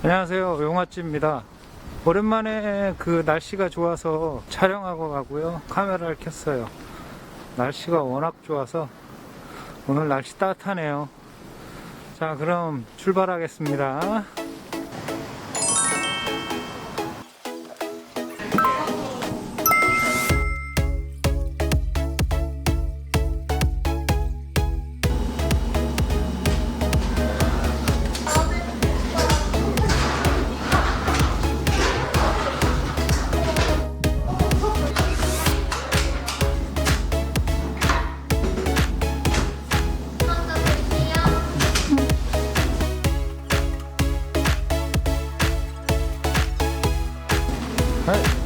안녕하세요. 용화찌입니다. 오랜만에 그 날씨가 좋아서 촬영하고 가고요. 카메라를 켰어요. 날씨가 워낙 좋아서 오늘 날씨 따뜻하네요. 자 그럼 출발하겠습니다 All right.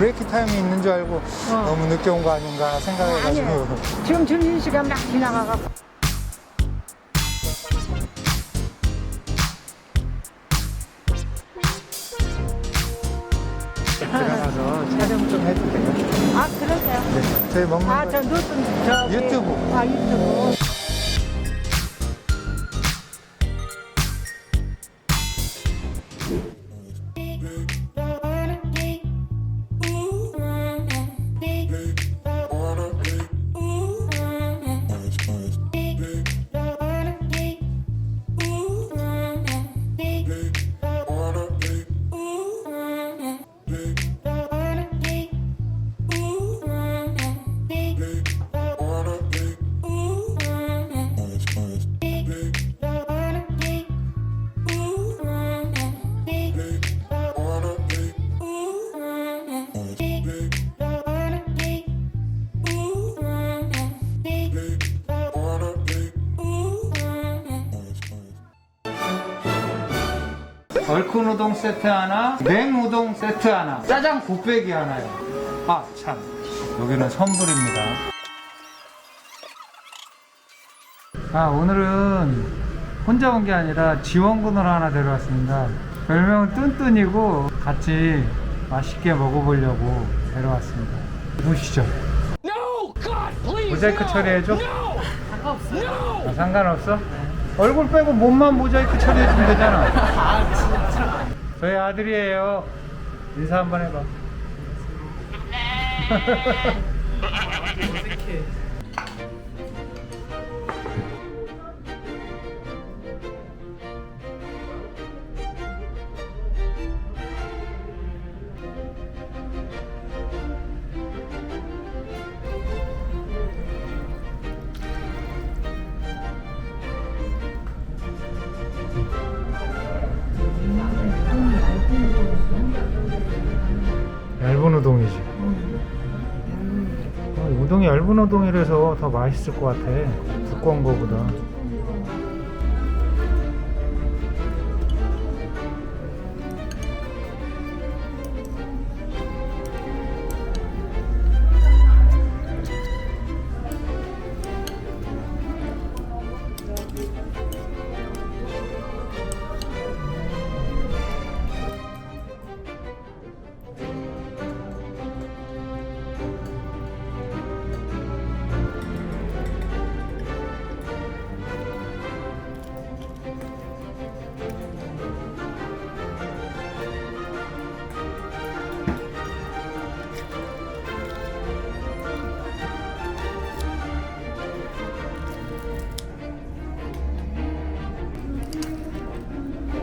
브레이크 타임이 있는 줄 알고 너무 늦게 온 거 아닌가 생각해가지고 아니에요. 지금 점심시간 막 지나가갖고. 들어가서 촬영 좀 해도 돼요? 아, 그러세요? 네, 저희 먹는 아, 거 저 노트, 저. 유튜브. 아, 유튜브. 얼큰 우동 세트 하나, 냉 우동 세트 하나, 짜장 곱빼기 하나요. 아, 참. 여기는 선불입니다. 아, 오늘은 혼자 온 게 아니라 지원군을 하나 데려왔습니다. 별명은 뚠뚠이고 같이 맛있게 먹어보려고 데려왔습니다. 보시죠. 모자이크 처리해줘? 상관없어. 아, 상관없어? 얼굴 빼고 몸만 모자이크 처리해주면 되잖아. 저희 아들이에요. 인사 한번 해봐. 얇은 우동이지. 어, 우동이 얇은 우동이라서 더 맛있을 것 같아. 두꺼운 거보다.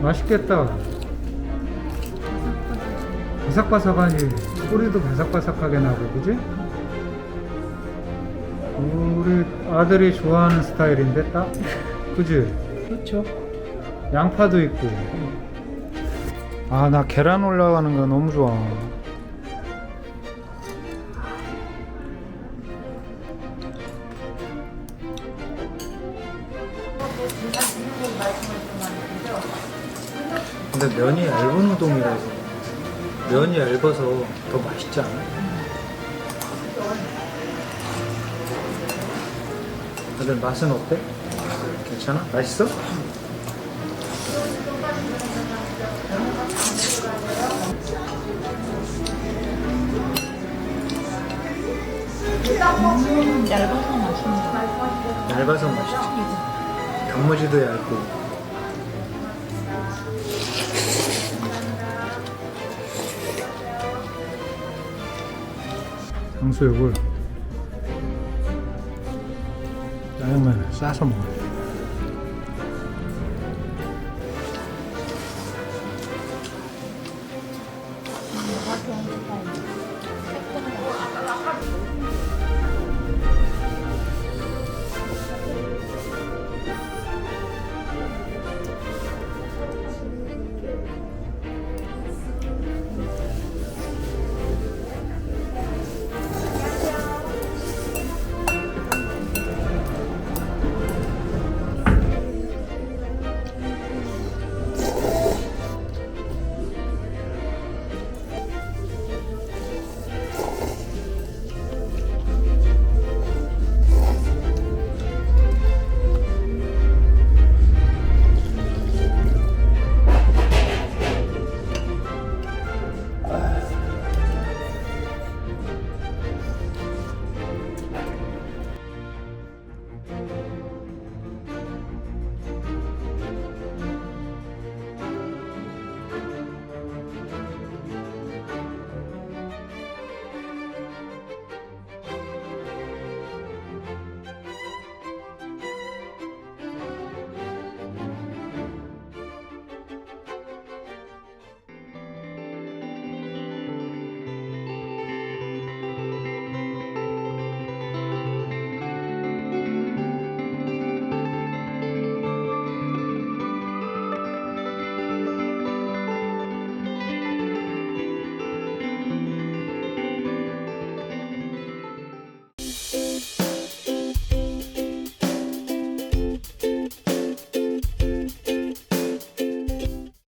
맛있겠다. 바삭바삭하니 꼬리도 바삭바삭하게 나고 그지? 우리 아들이 좋아하는 스타일인데 딱 그지? 그렇죠. 양파도 있고 아 나 계란 올라가는 거 너무 좋아 근데 면이 얇은 우동이라서 면이 얇아서 더 맛있지 않아? 다들 맛은 어때? 괜찮아? 맛있어? 얇아서 맛있네. 얇아서 맛있지. 단무지도 얇고. 장수육을 짜장면에 싸서 먹어요.